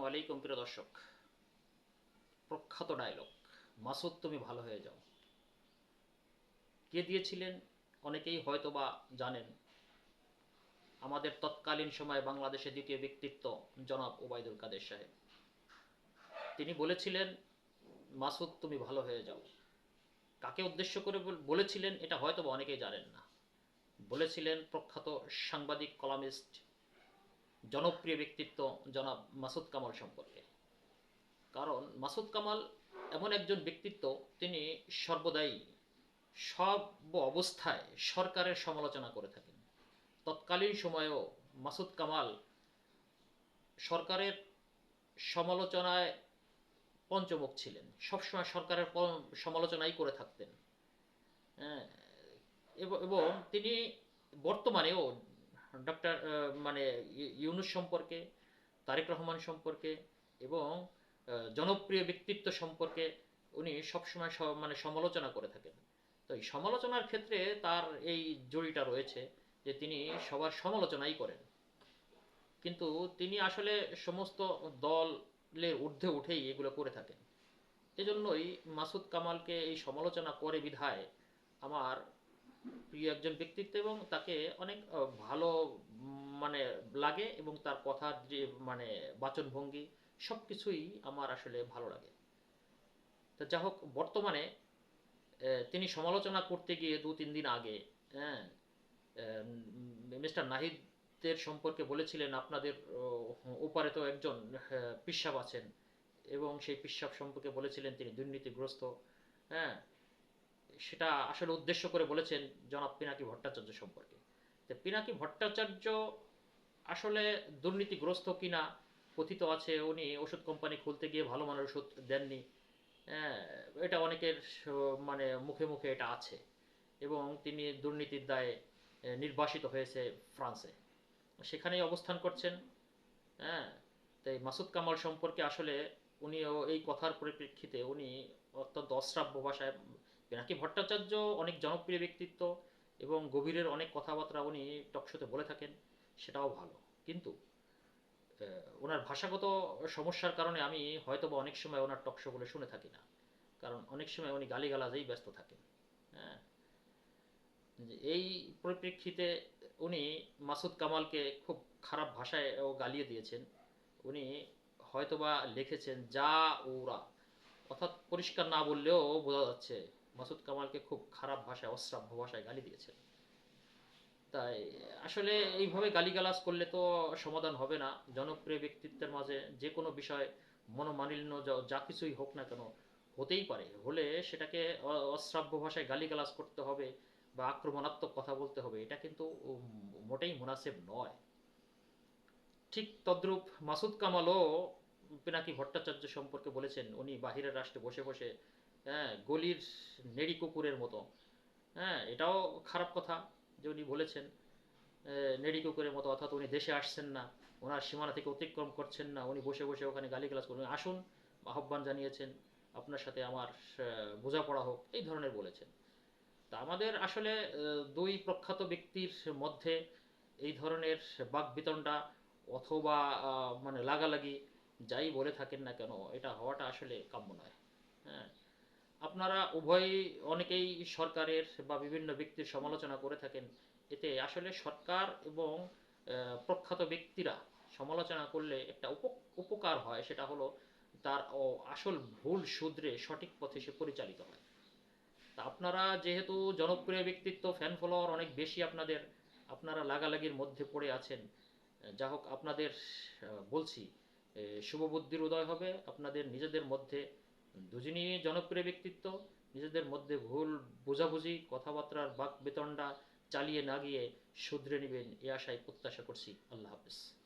আসসালামু আলাইকুম প্রিয় দর্শক। প্রখ্যাত ডায়লগ মাসুদ, তুমি ভালো হয়ে যাও। কে দিয়েছিলেন? অনেকেই হয়তো বা জানেন। আমাদের তৎকালীন সময়ে বাংলাদেশের দ্বিতীয় ব্যক্তিত্ব জনাব ওবায়দুল কাদের সাহেব। তিনি বলেছিলেন, মাসুদ, তুমি ভালো হয়ে যাও। কাকে উদ্দেশ্য করে বলেছিলেন, এটা হয়তো বা অনেকেই জানেন না। বলেছিলেন, প্রখ্যাত সাংবাদিক, কলামিস্ট জনপ্রিয় ব্যক্তিত্ব জনাব মাসুদ কামাল সম্পর্কে। কারণ মাসুদ কামাল এমন একজন ব্যক্তিত্ব, তিনি সর্বদাই সব অবস্থায় সরকারের সমালোচনা করে থাকেন। তৎকালীন সময়েও মাসুদ কামাল সরকারের সমালোচনায় পঞ্চমুখ ছিলেন। সবসময় সরকারের সমালোচনাই করে থাকতেন। হ্যাঁ এবং- এবং তিনি বর্তমানেও ডক্টর মানে ইউনুস সম্পর্কে, তারেক রহমান সম্পর্কে এবং জনপ্রিয় ব্যক্তিত্ব সম্পর্কে উনি সবসময় মানে সমালোচনা করে থাকেন। তো এই সমালোচনার ক্ষেত্রে তার এই জড়িটা রয়েছে যে তিনি সবার সমালোচনাই করেন। কিন্তু তিনি আসলে সমস্ত দলের ঊর্ধ্বে উঠেই এগুলো করে থাকেন। এজন্যই মাসুদ কামালকে এই সমালোচনা করে বিধায় আমার প্রিয় একজন ব্যক্তিত্ব এবং তাকে অনেক ভালো মানে লাগে এবং তার কথার যে মানে বাচনভঙ্গি সব কিছুই আমার আসলে ভালো লাগে। তো যা হোক, বর্তমানে তিনি সমালোচনা করতে গিয়ে দু তিন দিন আগে হ্যাঁ মিস্টার নাহিদের সম্পর্কে বলেছিলেন, আপনাদের ওপারে তো একজন পিসাব আছেন এবং সেই পিসাব সম্পর্কে বলেছিলেন তিনি দুর্নীতিগ্রস্ত হ্যাঁ? সেটা আসলে উদ্দেশ্য করে বলেছেন জনাব পিনাকি ভট্টাচার্য সম্পর্কে। তো পিনাকি ভট্টাচার্য আসলে দুর্নীতিগ্রস্ত কিনা, কথিত আছে, উনি ওষুধ কোম্পানি খুলতে গিয়ে ভালো মানের ওষুধ দেননি হ্যাঁ এটা অনেকের মানে মুখে মুখে এটা আছে। এবং তিনি দুর্নীতির দায়ে নির্বাসিত হয়েছে ফ্রান্সে। সেখানেই অবস্থান করছেন হ্যাঁ তাই মাসুদ কামাল সম্পর্কে আসলে উনিও এই কথার পরিপ্রেক্ষিতে উনি অত্যন্ত অশ্রাব্য ভাষায় পিনাকি ভট্টাচার্য অনেক জনপ্রিয় ব্যক্তিত্ব এবং গভীরের অনেক কথাবার্তা উনি টকশোতে বলে থাকেন, সেটাও ভালো। কিন্তু ওনার ভাষাগত সমস্যার কারণে আমি হয়তো বা অনেক সময় ওনার টকশোগুলো শুনে থাকি না। কারণ অনেক সময় উনি গালিগালাজেই ব্যস্ত থাকেন হ্যাঁ। এই পরিপ্রেক্ষিতে উনি মাসুদ কামালকে খুব খারাপ ভাষায় ও গালিয়ে দিয়েছেন। উনি হয়তোবা লিখেছেন, যা ওরা। অর্থাৎ পরিষ্কার না বললেও বোঝা যাচ্ছে মাসুদ কামালকে খুব খারাপ ভাষায়, অশ্রাব্য ভাষায় গালি দিয়েছেন। তাই আসলে এইভাবে গালিগালাজ করলে তো সমাধান হবে না। জনপ্রিয় ব্যক্তিত্বের মাঝে যে কোনো বিষয় মনোমালিন্য, যা- কিছুই হোক না কেন হতেই পারে। হলে সেটাকে অশ্রাব্য ভাষায় গালিগালাজ করতে হবে বা আক্রমণাত্মক কথা বলতে হবে, এটা কিন্তু মোটেই মুনাসেব নয়। ঠিক তদ্রূপ মাসুদ কামালও পিনাকি ভট্টাচার্য সম্পর্কে বলেছেন, উনি বাহিরের রাষ্ট্রে বসে বসে হ্যাঁ গলির নেড়ি কুকুরের মতো। হ্যাঁ এটাও খারাপ কথা যে উনি বলেছেন নেড়ি কুকুরের মতো, অর্থাৎ উনি দেশে আসছেন না, ওনার সীমানা থেকে অতিক্রম করছেন না, উনি বসে বসে ওখানে গালিগালাজ করবেন আসুন, আহ্বান জানিয়েছেন, আপনার সাথে আমার বোঝাপড়া হোক, এই ধরনের বলেছেন। তা আমাদের আসলে দুই প্রখ্যাত ব্যক্তির মধ্যে এই ধরনের বাক বিতণ্ডা অথবা মানে লাগালাগি যাই বলে থাকেন না কেন, এটা হওয়াটা আসলে কাম্য নয়। হ্যাঁ আপনারা উভয়ই অনেকেই সরকারের বা বিভিন্ন ব্যক্তির সমালোচনা করে থাকেন। এতে আসলে সরকার এবং প্রখ্যাত ব্যক্তিরা সমালোচনা করলে একটা উপ- উপকার হয়। সেটা হলো তার আসল ভুল শুধরে সঠিক পথে সে পরিচালিত হয়। তা আপনারা যেহেতু জনপ্রিয় ব্যক্তিত্ব ফ্যান ফলোয়ার অনেক বেশি আপনাদের আপনারা লাগালাগির মধ্যে পড়ে আছেন। যা হোক আপনাদের বলছি এ, শুভ বুদ্ধির উদয় হবে। আপনাদের নিজেদের মধ্যে দুজনই জনপ্রিয় ব্যক্তিত্ব। নিজেদের মধ্যে ভুল বোঝাবুঝি, কথাবার্তার বাক বেতনটা চালিয়ে না গিয়ে শুধরে নেবেন এ আশায় প্রত্যাশা করছি। আল্লাহ হাফিজ।